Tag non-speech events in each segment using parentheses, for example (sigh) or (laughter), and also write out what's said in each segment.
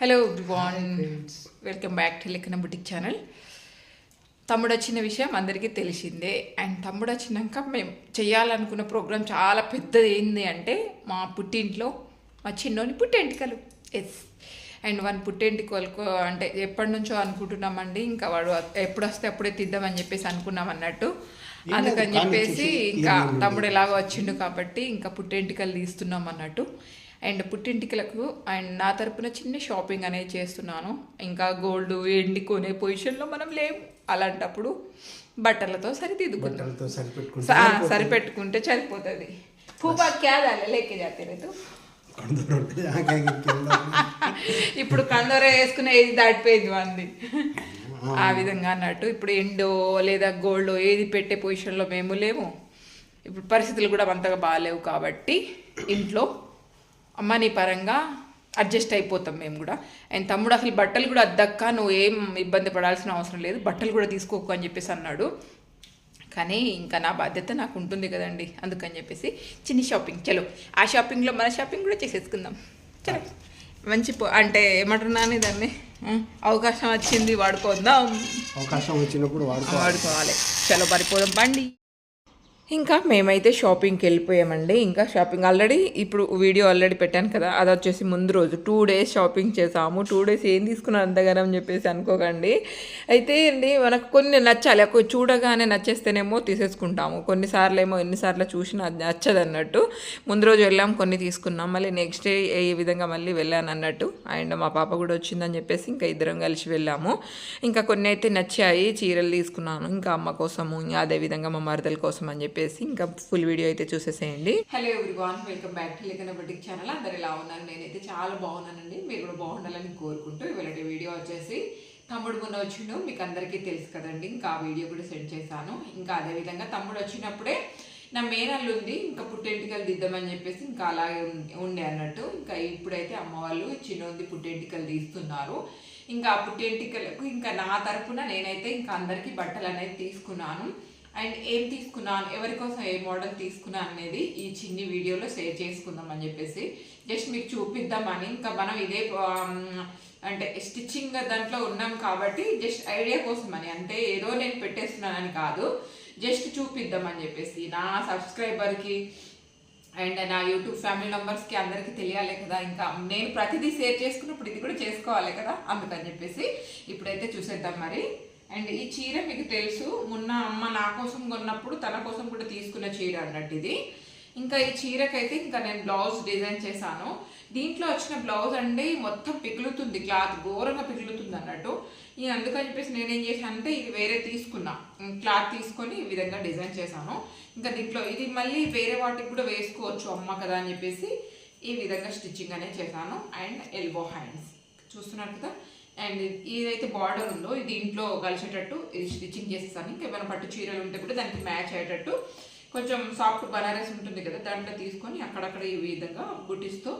Hello everyone welcome back to లెక్కన boutique channel తమ్ముడు వచ్చిన విషయం అందరికీ తెలిసిందే. అండ్ తమ్ముడు వచ్చినాక మేము చేయాలనుకున్న ప్రోగ్రామ్ చాలా పెద్దది ఏంది అంటే మా పుట్టింట్లో మా చిన్నోని పుట్టెంటికలు. ఎస్ అండ్ వన్ పుట్టెంటికలకు అంటే ఎప్పటి నుంచో అనుకుంటున్నామండి. ఇంకా వాడు ఎప్పుడు వస్తే అప్పుడే తిద్దామని చెప్పేసి అనుకున్నాం అన్నట్టు అందుకని చెప్పేసి ఇంకా తమ్ముడు ఎలాగో వచ్చిండు కాబట్టి ఇంకా పుట్టెంటికలు తీస్తున్నాం అన్నట్టు అండ్ పుట్టింటికలకు అండ్ నా తరపున చిన్న షాపింగ్ అనేది చేస్తున్నాను. ఇంకా గోల్డ్ ఎండి కొనే పొజిషన్లో మనం లేము అలాంటప్పుడు బట్టలతో సరిదిద్దుకుంటాం. సరిపెట్టుకుంటే సరిపోతుంది. ఫూబా క్యాదాలే లేకే. (laughs) ఇప్పుడు కందర వేసుకునే ఏది దాటిపోయింది మంది. ఆ విధంగా అన్నట్టు ఇప్పుడు ఎండో లేదా గోల్డ్ ఏది పెట్టే పొజిషన్లో మేము లేము. ఇప్పుడు పరిస్థితులు కూడా అంతగా బాగాలేవు కాబట్టి ఇంట్లో మనీ పరంగా అడ్జస్ట్ అయిపోతాం మేము కూడా. అండ్ తమ్ముడు అసలు బట్టలు కూడా అద్దక్క నువ్వు ఏం ఇబ్బంది పడాల్సిన అవసరం లేదు బట్టలు కూడా తీసుకోకు అని చెప్పేసి అన్నాడు. కానీ ఇంకా నా బాధ్యత నాకు ఉంటుంది కదండి అందుకని చెప్పేసి చిన్న షాపింగ్ చలో ఆ షాపింగ్లో మన షాపింగ్ కూడా చేసేసుకుందాం. చలో మంచి అంటే ఏమంటున్నాను దాన్ని అవకాశం వచ్చింది వాడుకోద్దాం అవకాశం వచ్చినప్పుడు వాడుకో వాడుకోవాలి. చలో పడిపోదాం బండి. ఇంకా మేమైతే షాపింగ్కి వెళ్ళిపోయామండి. ఇంకా షాపింగ్ ఆల్రెడీ ఇప్పుడు వీడియో ఆల్రెడీ పెట్టాను కదా అది వచ్చేసి ముందు రోజు. టూ డేస్ షాపింగ్ చేసాము. టూ డేస్ ఏం తీసుకున్నాను అంతగానం అని చెప్పేసి అనుకోకండి. అయితే అండి మనకు కొన్ని నచ్చాలి. ఒక చూడగానే నచ్చేస్తేనేమో తీసేసుకుంటాము. కొన్నిసార్లు ఏమో ఎన్నిసార్లు చూసినా అది నచ్చదు అన్నట్టు ముందు రోజు వెళ్ళాం కొన్ని తీసుకున్నాం. మళ్ళీ నెక్స్ట్ డే ఈ విధంగా మళ్ళీ వెళ్ళాను అన్నట్టు. అండ్ మా పాప కూడా వచ్చిందని చెప్పేసి ఇంకా ఇద్దరం కలిసి వెళ్ళాము. ఇంకా కొన్ని అయితే నచ్చాయి చీరలు తీసుకున్నాను. ఇంకా అమ్మ కోసము ఇంకా అదే విధంగా మా మరదల కోసం అని చెప్పేసి ఇంకా ఫుల్ వీడియో అయితే చూసేసేయండి. Hello everyone welcome back to Lekhana boutique channel అందరు ఎలా ఉన్నాను నేనైతే చాలా బాగున్నానండి. మీరు కూడా బాగుండాలని కోరుకుంటూ ఇవాళ వీడియో వచ్చేసి తమ్ముడు మొన్న వచ్చిండు. మీకు అందరికీ తెలుసు కదండి ఇంకా ఆ వీడియో కూడా సెండ్ చేశాను. ఇంకా అదే విధంగా తమ్ముడు వచ్చినప్పుడే నా మేనల్లు ఉంది. ఇంకా పుట్టెంటికలు దిద్దామని చెప్పేసి ఇంకా అలాగే ఉండే అన్నట్టు. ఇంకా ఇప్పుడైతే అమ్మ వాళ్ళు చిన్నది పుట్టెంటికలు తీస్తున్నారు. ఇంకా ఆ పుట్టెంటికలకు ఇంకా నా తరఫున నేనైతే ఇంకా అందరికీ బట్టలు అనేది తీసుకున్నాను. అండ్ ఏం తీసుకున్నాను ఎవరి కోసం ఏ మోడల్ తీసుకున్నాను అనేది ఈ చిన్ని వీడియోలో షేర్ చేసుకుందాం అని చెప్పేసి. జస్ట్ మీకు చూపిద్దామని ఇంకా మనం ఇదే అంటే స్టిచ్చింగ్ దాంట్లో ఉన్నాం కాబట్టి జస్ట్ ఐడియా కోసం అని. అంటే ఏదో నేను పెట్టేస్తున్నానని కాదు. జస్ట్ చూపిద్దామని చెప్పేసి. నా సబ్స్క్రైబర్కి అండ్ నా యూట్యూబ్ ఫ్యామిలీ మెంబర్స్కి అందరికీ తెలియాలి కదా. ఇంకా నేను ప్రతిదీ షేర్ చేసుకున్నప్పుడు ఇది కూడా చేసుకోవాలి కదా. అందుకని చెప్పేసి ఇప్పుడైతే చూసేద్దాం మరి. అండ్ ఈ చీర మీకు తెలుసు మొన్న అమ్మ నా కోసం కొన్నప్పుడు తన కోసం కూడా తీసుకున్న చీర అన్నట్టు ఇది. ఇంకా ఈ చీరకైతే ఇంకా నేను బ్లౌజ్ డిజైన్ చేశాను. దీంట్లో వచ్చిన బ్లౌజ్ అండి మొత్తం పిగులుతుంది క్లాత్ ఘోరంగా పిగులుతుంది అన్నట్టు. ఈ అందుకని చెప్పేసి నేనేం చేశాను అంటే ఇది వేరే తీసుకున్నా. క్లాత్ తీసుకొని ఈ విధంగా డిజైన్ చేశాను. ఇంకా దీంట్లో ఇది మళ్ళీ వేరే వాటికి కూడా వేసుకోవచ్చు అమ్మ కదా అని చెప్పేసి ఈ విధంగా స్టిచ్చింగ్ అనేది చేశాను. And elbow hands. చూస్తున్నారు కదా? అండ్ ఇదైతే బార్డర్ ఉందో ఇది ఇంట్లో కలిసేటట్టు ఇది స్టిచ్చింగ్ చేసేసాను. ఇంకేమైనా పట్టు చీరలు ఉంటే కూడా దానికి మ్యాచ్ అయ్యేటట్టు కొంచెం సాఫ్ట్ బనారస్ ఉంటుంది కదా దాంట్లో తీసుకొని అక్కడక్కడ ఈ విధంగా గుట్టిస్తూ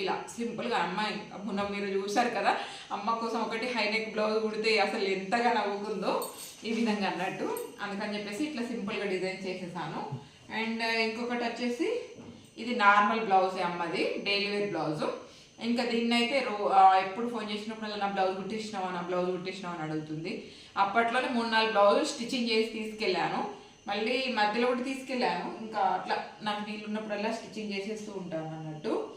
ఇలా సింపుల్గా అమ్మాయి మొన్న మీరు చూశారు కదా అమ్మ కోసం ఒకటి హైనెక్ బ్లౌజ్ కుడితే అసలు ఎంతగా నవ్వుకుందో ఈ విధంగా అన్నట్టు. అందుకని చెప్పేసి ఇట్లా సింపుల్గా డిజైన్ చేసేసాను. అండ్ ఇంకొకటి వచ్చేసి ఇది నార్మల్ బ్లౌజే అమ్మది డైలీ వేర్ బ్లౌజు ఇంకా దీన్ని అయితే రో ఎప్పుడు ఫోన్ చేసినప్పుడు నా బ్లౌజ్ కుట్టించినావా నా బ్లౌజ్ కుట్టించినావా అని అడుగుతుంది. అప్పట్లోనే మూడు నాలుగు బ్లౌజులు స్టిచ్చింగ్ చేసి తీసుకెళ్ళాను. మళ్ళీ మధ్యలో కూడా తీసుకెళ్ళాను. ఇంకా అట్లా నాకు నీళ్ళు ఉన్నప్పుడల్లా స్టిచ్చింగ్ చేసేస్తూ ఉంటాను అన్నట్టు.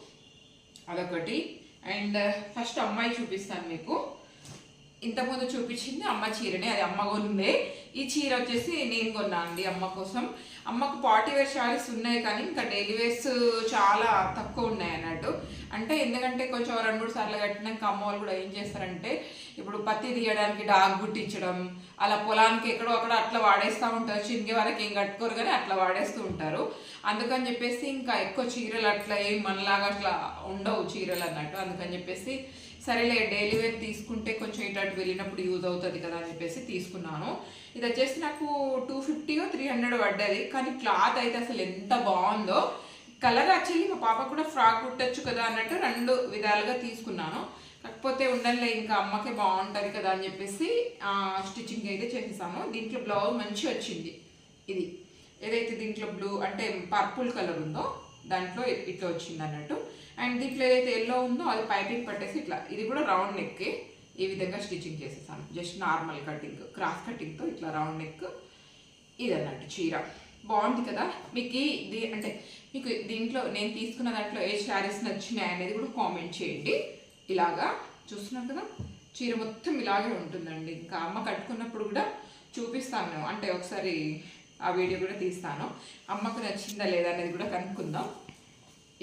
అదొకటి. అండ్ ఫస్ట్ అమ్మాయి చూపిస్తాను మీకు. ఇంతకుముందు చూపించింది అమ్మ చీరనే అది అమ్మ కొనుందే. ఈ చీర వచ్చేసి నేను కొన్నా అండి అమ్మ కోసం. అమ్మకు పార్టీ వేర్ శారీస్ ఉన్నాయి కానీ ఇంకా డైలీ వేర్స్ చాలా తక్కువ ఉన్నాయి అన్నట్టు. అంటే ఎందుకంటే కొంచెం రెండు మూడు సార్లు కట్టినాక అమ్మ వాళ్ళు కూడా ఏం చేస్తారంటే ఇప్పుడు పత్తి తీయడానికి డాగ్ గుట్టించడం అలా పొలానికి ఎక్కడో అక్కడ అట్లా వాడేస్తూ ఉంటారు. చినిగే వరకు ఏం కట్టుకోరు కానీ అట్లా వాడేస్తూ ఉంటారు. అందుకని చెప్పేసి ఇంకా ఎక్కువ చీరలు అట్లా ఏం మనలాగా అట్లా ఉండవు చీరలు అన్నట్టు. అందుకని చెప్పేసి సరేలే డైలీ వేర్ తీసుకుంటే కొంచెం ఇటు వెళ్ళినప్పుడు యూజ్ అవుతుంది కదా అని చెప్పేసి తీసుకున్నాను. ఇది వచ్చేసి నాకు టూ ఫిఫ్టీ త్రీ హండ్రెడ్ పడ్డది. కానీ క్లాత్ అయితే అసలు ఎంత బాగుందో. కలర్ యాక్చువల్లీ మా పాప కూడా ఫ్రాక్ కుట్టచ్చు కదా అన్నట్టు రెండు విధాలుగా తీసుకున్నాను. కాకపోతే ఉండలే ఇంకా అమ్మకే బాగుంటుంది కదా అని చెప్పేసి స్టిచ్చింగ్ అయితే చేసేసాను దీంట్లో బ్లౌజ్ మంచి వచ్చింది. ఇది. ఏదైతే దీంట్లో బ్లూ అంటే పర్పుల్ కలర్ ఉందో. దాంట్లో ఇట్లా వచ్చింది అన్నట్టు. అండ్ దీంట్లో ఏదైతే ఎల్లో ఉందో అది పైపింగ్ పట్టేసి ఇట్లా ఇది కూడా రౌండ్ నెక్ ఈ విధంగా స్టిచ్చింగ్ చేసేసాను. జస్ట్ నార్మల్ కటింగ్ క్రాస్ కటింగ్తో ఇట్లా రౌండ్ నెక్ ఇది అన్నట్టు చీర. బాగుంది కదా? మీకు ఈ- ఇది అంటే మీకు దీంట్లో నేను తీసుకున్న దాంట్లో ఏ శారీస్ నచ్చినాయి అనేది కూడా కామెంట్ చేయండి. ఇలాగా చూస్తున్నారు కదా? చీర మొత్తం ఇలాగే ఉంటుందండి. ఇంకా అమ్మ కట్టుకున్నప్పుడు కూడా చూపిస్తాను. అంటే ఒకసారి ఆ వీడియో కూడా తీస్తాను. అమ్మకు నచ్చిందా లేదా అనేది కూడా కనుక్కుందాం.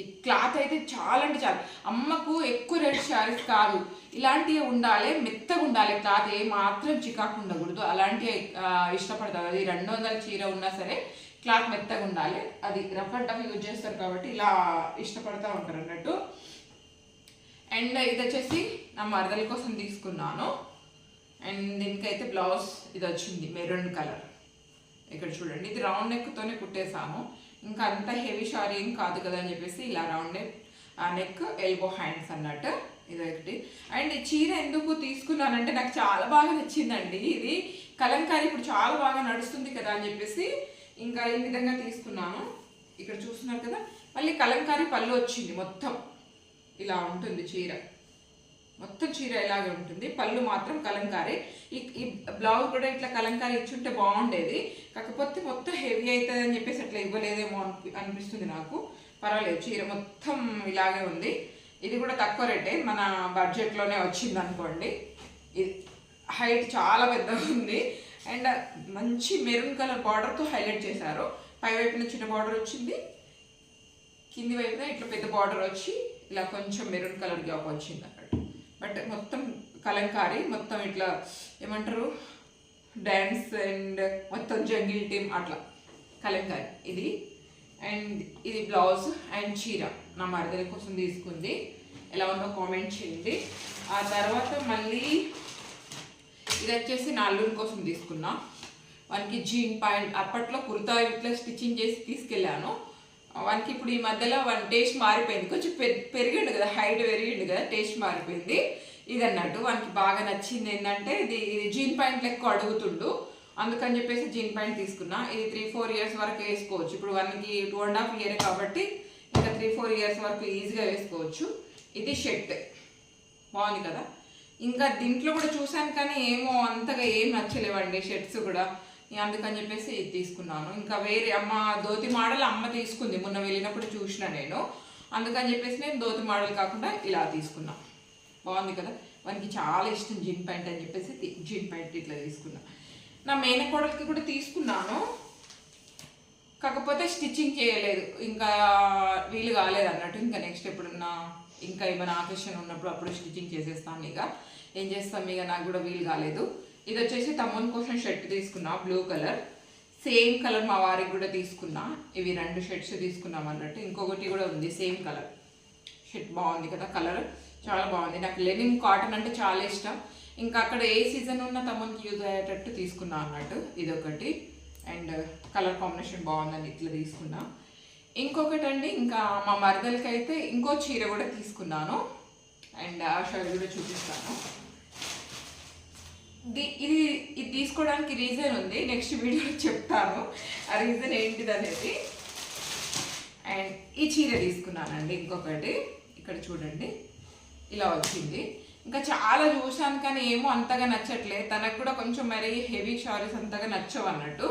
ఈ క్లాత్ అయితే చాలా అంటే చాలా. అమ్మకు ఎక్కువ రేట్ శారీస్ కాదు. ఇలాంటివి ఉండాలి మెత్తగా ఉండాలి. క్లాత్ ఏ మాత్రం చికాకు ఉండకూడదు. అలాంటివి ఇష్టపడతారు. అది రెండు వందల చీర ఉన్నా సరే క్లాత్ మెత్తగా ఉండాలి. అది రఫ్ అండ్ టఫ్ యూజ్ చేస్తారు కాబట్టి ఇలా ఇష్టపడతా ఉంటారు అన్నట్టు. అండ్ ఇది వచ్చేసి నా మరదల కోసం తీసుకున్నాను. అండ్ దీనికైతే బ్లౌజ్ ఇది వచ్చింది మెరూన్ కలర్. ఇక్కడ చూడండి. ఇది రౌండ్ నెక్తోనే కుట్టేసాము ఇంకా అంత హెవీ షారీ ఏం కాదు కదా అని చెప్పేసి ఇలా రౌండ్ నెక్ ఆ నెక్ ఎల్బో హ్యాండ్స్ అన్నట్టు ఇది ఒకటి అండ్ ఈ చీర ఎందుకు తీసుకున్నానంటే నాకు చాలా బాగా నచ్చిందండి. ఇది కలంకారీ ఇప్పుడు చాలా బాగా నడుస్తుంది కదా అని చెప్పేసి ఇంకా ఈ విధంగా తీసుకున్నాను. ఇక్కడ చూస్తున్నారు కదా మళ్ళీ కలంకారీ పళ్ళు వచ్చింది మొత్తం. ఇలా ఉంటుంది చీర. మొత్తం చీర ఇలాగే ఉంటుంది. పళ్ళు మాత్రం కలంకారీ. ఈ ఈ బ్లౌజ్ కూడా ఇట్లా కలంకారీ ఇచ్చుంటే బాగుండేది. కాకపోతే మొత్తం హెవీ అవుతుంది అని చెప్పేసి అట్లా ఇవ్వలేదేమో అనిపిస్తుంది నాకు. పర్వాలేదు చీర మొత్తం ఇలాగే ఉంది. ఇది కూడా తక్కువ రేటే. మన బడ్జెట్లోనే వచ్చింది అనుకోండి. ఇది హైట్ చాలా పెద్దగా ఉంది. అండ్ మంచి మెరూన్ కలర్ బార్డర్తో హైలైట్ చేశారు. పై వైపున చిన్న బార్డర్ వచ్చింది. కింది వైపున ఇట్లా పెద్ద బార్డర్ వచ్చి ఇలా కొంచెం మెరూన్ కలర్ గ్యాప్ వచ్చింది అక్కడ. బట్ మొత్తం కలంకారీ మొత్తం ఇట్లా ఏమంటారు? డ్యాన్స్ అండ్ మొత్తం జంగిల్ టీమ్ అట్లా. కలంకారీ ఇది. అండ్ ఇది బ్లౌజ్ అండ్ చీర. నా మరదల కోసం తీసుకుంది. ఎలా ఉందో కామెంట్ చేయండి. ఆ తర్వాత మళ్ళీ ఇది వచ్చేసి నా కోసం తీసుకున్నా. వానికి జీన్ పాయింట్ అప్పట్లో కుర్తా ఇట్లా స్టిచ్చింగ్ చేసి తీసుకెళ్ళాను. వానికి ఇప్పుడు ఈ మధ్యలో వన్ టేస్ట్ మారిపోయింది. కొంచెం పె- పెరిగిండు కదా హైట్ పెరిగిండు కదా టేస్ట్ మారిపోయింది. ఇది అన్నట్టు వానికి బాగా నచ్చింది ఏంటంటే ఇది ఇది జీన్ పాయింట్ లెక్క అడుగుతుండు. అందుకని చెప్పేసి జీన్ పాయింట్ తీసుకున్నా. ఇది త్రీ ఫోర్ ఇయర్స్ వరకు వేసుకోవచ్చు. ఇప్పుడు వానికి టూ అండ్ హాఫ్ ఇయర్ కాబట్టి ఇంకా త్రీ ఫోర్ ఇయర్స్ వరకు ఈజీగా వేసుకోవచ్చు. ఇది షర్ట్ బాగుంది కదా? ఇంకా దీంట్లో కూడా చూశాను కానీ ఏమో అంతగా ఏం నచ్చలేవండి షర్ట్స్ కూడా. అందుకని చెప్పేసి తీసుకున్నాను. ఇంకా వేరే అమ్మ ధోతి మోడల్ అమ్మ తీసుకుంది. మొన్న వెళ్ళినప్పుడు చూసిన నేను. అందుకని చెప్పేసి నేను ధోతి మోడల్ కాకుండా ఇలా తీసుకున్నా. బాగుంది కదా? వానికి చాలా ఇష్టం జీన్ ప్యాంట్ అని చెప్పేసి జిన్ జీన్ ప్యాంట్ ఇట్లా తీసుకున్నా. నా మేనకోడలికి కూడా తీసుకున్నాను. కాకపోతే స్టిచ్చింగ్ చేయలేదు. ఇంకా వీలు కాలేదు అన్నట్టు. ఇంకా నెక్స్ట్ ఎప్పుడున్నా ఇంకా ఏమైనా ఆకర్షణ ఉన్నప్పుడు అప్పుడు స్టిచ్చింగ్ చేసేస్తాను ఇక. ఏం చేస్తాం ఇక? నాకు కూడా వీలు కాలేదు. ఇది వచ్చేసి తమ్ముని కోసం షర్ట్ తీసుకున్నా బ్లూ కలర్. సేమ్ కలర్ మా వారికి కూడా తీసుకున్నా. ఇవి రెండు షర్ట్స్ తీసుకున్నాం అన్నట్టు. ఇంకొకటి కూడా ఉంది సేమ్ కలర్. షర్ట్ బాగుంది కదా కలర్ చాలా బాగుంది. నాకు లెనిన్ కాటన్ అంటే చాలా ఇష్టం. ఇంకా అక్కడ ఏ సీజన్ ఉన్న తమ్మునికి యూజ్ అయ్యేటట్టు తీసుకున్నా అన్నట్టు. ఇదొకటి. అండ్ కలర్ కాంబినేషన్ బాగుందని ఇట్లా తీసుకున్నా. ఇంకొకటి అండి ఇంకా మా మరదలకి అయితే ఇంకో చీర కూడా తీసుకున్నాను. అండ్ ఆ షర్ట్ కూడా చూపిస్తాను. ఇది ఇది తీసుకోవడానికి రీజన్ ఉంది. నెక్స్ట్ వీడియోలో చెప్తాను. ఆ రీజన్ ఏంటిది అనేది అండ్ ఈ చీర తీసుకున్నానండి ఇంకొకటి. ఇక్కడ చూడండి. ఇలా వచ్చింది. ఇంకా చాలా చూశాను కానీ ఏమో అంతగా నచ్చట్లే. తనకు కూడా కొంచెం మరి హెవీ షారీస్ అంతగా నచ్చవు అన్నట్టు.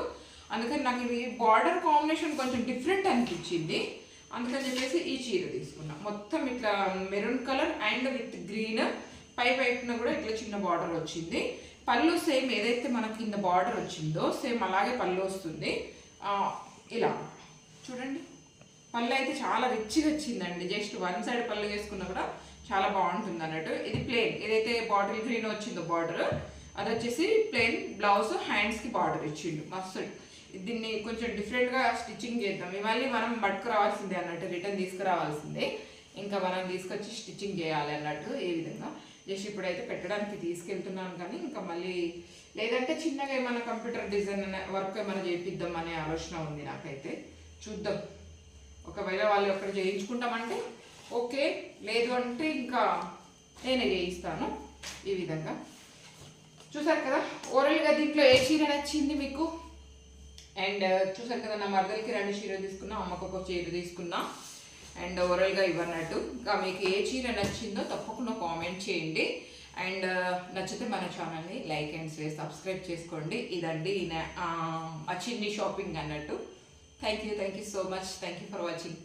అందుకని నాకు ఇది బార్డర్ కాంబినేషన్ కొంచెం డిఫరెంట్ అనిపించింది. అందుకని చెప్పేసి ఈ చీర తీసుకున్నా. మొత్తం ఇట్లా maroon colour and with green పై వైపున కూడా ఇట్లా చిన్న బార్డర్ వచ్చింది. పళ్ళు సేమ్ ఏదైతే మనకి కింద బార్డర్ వచ్చిందో సేమ్ అలాగే పళ్ళు వస్తుంది. ఇలా. చూడండి. పళ్ళు అయితే చాలా రిచ్గా వచ్చిందండి. జస్ట్ వన్ సైడ్ పళ్ళు వేసుకున్నా కూడా చాలా బాగుంటుంది అన్నట్టు. ఇది ప్లెయిన్. ఏదైతే బాటిల్ గ్రీన్ వచ్చిందో బార్డర్ అది వచ్చేసి ప్లెయిన్ బ్లౌజ్ హ్యాండ్స్కి బార్డర్ ఇచ్చిండు. మస్తు. దీన్ని కొంచెం డిఫరెంట్గా స్టిచ్చింగ్ చేద్దాం. ఇవన్నీ మనం పట్టుకురావాల్సిందే అన్నట్టు రిటర్న్ తీసుకురావాల్సిందే. ఇంకా మనం తీసుకొచ్చి స్టిచ్చింగ్ చేయాలి అన్నట్టు ఏ విధంగా. జస్ట్ ఇప్పుడైతే పెట్టడానికి తీసుకెళ్తున్నాను కానీ ఇంకా మళ్ళీ లేదంటే చిన్నగా ఏమైనా కంప్యూటర్ డిజైన్ వర్క్ ఏమైనా చేపిద్దాం అనే ఆలోచన ఉంది నాకైతే. చూద్దాం. ఒకవేళ వాళ్ళు అక్కడ చేయించుకుంటామంటే ఓకే. లేదు అంటే ఇంకా నేనే చేయిస్తాను ఈ విధంగా. చూసారు కదా? ఓరల్గా దీంట్లో ఏ చీర నచ్చింది మీకు? అండ్ చూసారు కదా నా మరదలకి రెండు చీరలు తీసుకున్నా అమ్మకు ఒక చీర తీసుకున్నా. అండ్ ఓవరాల్గా ఇవ్వనట్టు. ఇంకా మీకు ఏ చీర నచ్చిందో తప్పకుండా కామెంట్ చేయండి. అండ్ uh, నచ్చితే మన ఛానల్ని లైక్ అండ్ షేర్ సబ్స్క్రైబ్ చేసుకోండి. ఇదండి నా- చిన్ని షాపింగ్ అన్నట్టు. Thank you thank you so much thank you for watching